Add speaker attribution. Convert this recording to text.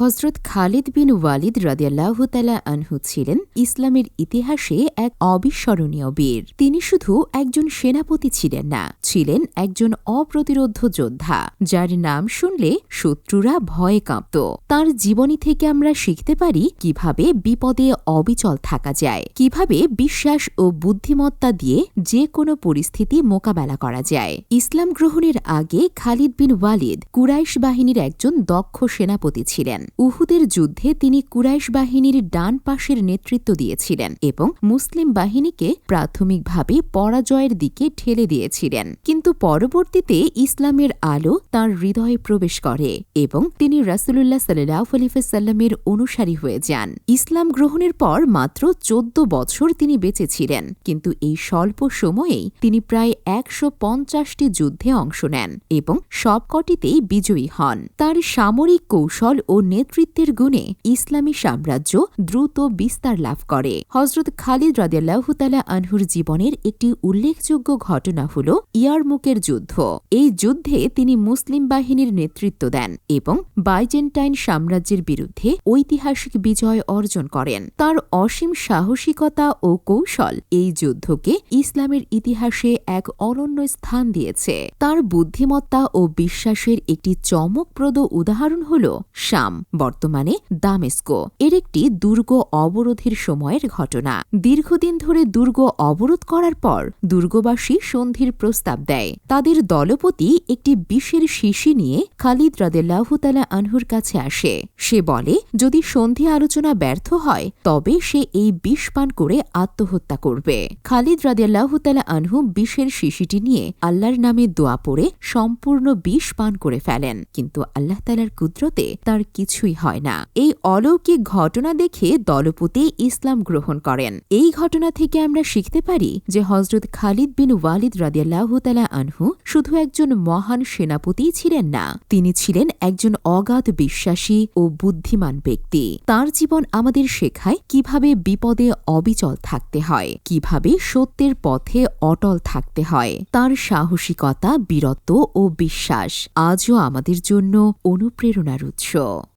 Speaker 1: হজরত খালিদ বিন ওয়ালিদ রাদিয়াল্লাহু তালা আনহু ছিলেন ইসলামের ইতিহাসে এক অবিস্মরণীয় বীর। তিনি শুধু একজন সেনাপতি ছিলেন না, ছিলেন একজন অপ্রতিরোধ যোদ্ধা, যার নাম শুনলে শত্রুরা ভয়ে কাঁপত। তার জীবনী থেকে আমরা শিখতে পারি কীভাবে বিপদে অবিচল থাকা যায়, কীভাবে বিশ্বাস ও বুদ্ধিমত্তা দিয়ে যে কোনো পরিস্থিতি মোকাবেলা করা যায়। ইসলাম গ্রহণের আগে খালিদ বিন ওয়ালিদ কুরাইশ বাহিনীর একজন দক্ষ সেনাপতি ছিলেন। উহুদের যুদ্ধে তিনি কুরাইশ বাহিনীর ডান পাশের নেতৃত্ব দিয়েছিলেন এবং মুসলিম বাহিনীকে প্রাথমিকভাবে পরাজয়ের দিকে ঠেলে দিয়েছিলেন। কিন্তু পরবর্তীতে ইসলামের আলো তার হৃদয়ে প্রবেশ করে এবং তিনি রাসুলুল্লাহ সাল্লাহ আলিফাসাল্লামের অনুসারী হয়ে যান। ইসলাম গ্রহণের পর মাত্র চোদ্দ বছর তিনি বেঁচে ছিলেন কিন্তু এই স্বল্প সময়েই তিনি প্রায় একশো পঞ্চাশটি যুদ্ধে অংশ নেন এবং সবকটিতেই বিজয়ী হন। তার সামরিক কৌশল ও নেতৃত্বের গুণে ইসলামী সাম্রাজ্য দ্রুত বিস্তার লাভ করে। হজরত খালিদ রাদিয়াল্লাহতালা আনহুর জীবনের একটি উল্লেখযোগ্য ঘটনা হল ইয়ারমুকের যুদ্ধ। এই যুদ্ধে তিনি মুসলিম বাহিনীর নেতৃত্ব দেন এবং বাইজেন্টাইন সাম্রাজ্যের বিরুদ্ধে ঐতিহাসিক বিজয় অর্জন করেন। তার অসীম সাহসিকতা ও কৌশল এই যুদ্ধকে ইসলামের ইতিহাসে এক অনন্য স্থান দিয়েছে। তার বুদ্ধিমত্তা ও বিশ্বাসের একটি চমকপ্রদ উদাহরণ হল শাম। বর্তমানে দামেস্কো। এর একটি দুর্গ অবরোধের সময়ের ঘটনা। দীর্ঘদিন ধরে দুর্গ অবরোধ করার পর দুর্গবাসী সন্ধির প্রস্তাব দেয়। তাদের দলপতি একটি বিষের শিশি নিয়ে খালিদ রাদেল্লাহতালা আনহুর কাছে আসে। সে বলে, যদি সন্ধি আলোচনা ব্যর্থ হয়, তবে সে এই বিষ পান করে আত্মহত্যা করবে। খালিদ রাদেল্লাহতালা আনহু বিষের শিশিটি নিয়ে আল্লাহর নামে দোয়া পড়ে সম্পূর্ণ বিষ পান করে ফেলেন। কিন্তু আল্লাহ তালার কুদরতে তার কিছুই হয় না। এই অলৌকিক ঘটনা দেখে দলপতি ইসলাম গ্রহণ করেন। এই ঘটনা থেকে আমরা শিখতে পারি যে হজরত খালিদ বিন ওয়ালিদ রাদিয়াল্লাহতালা আনহু শুধু একজন মহান সেনাপতিই ছিলেন না, তিনি ছিলেন একজন অগাধ বিশ্বাসী ও বুদ্ধিমান ব্যক্তি। তার জীবন আমাদের শেখায় কীভাবে বিপদে অবিচল থাকতে হয়, কীভাবে সত্যের পথে অটল থাকতে হয়। তার সাহসিকতা, বীরত্ব ও বিশ্বাস আজও আমাদের জন্য অনুপ্রেরণার উৎস।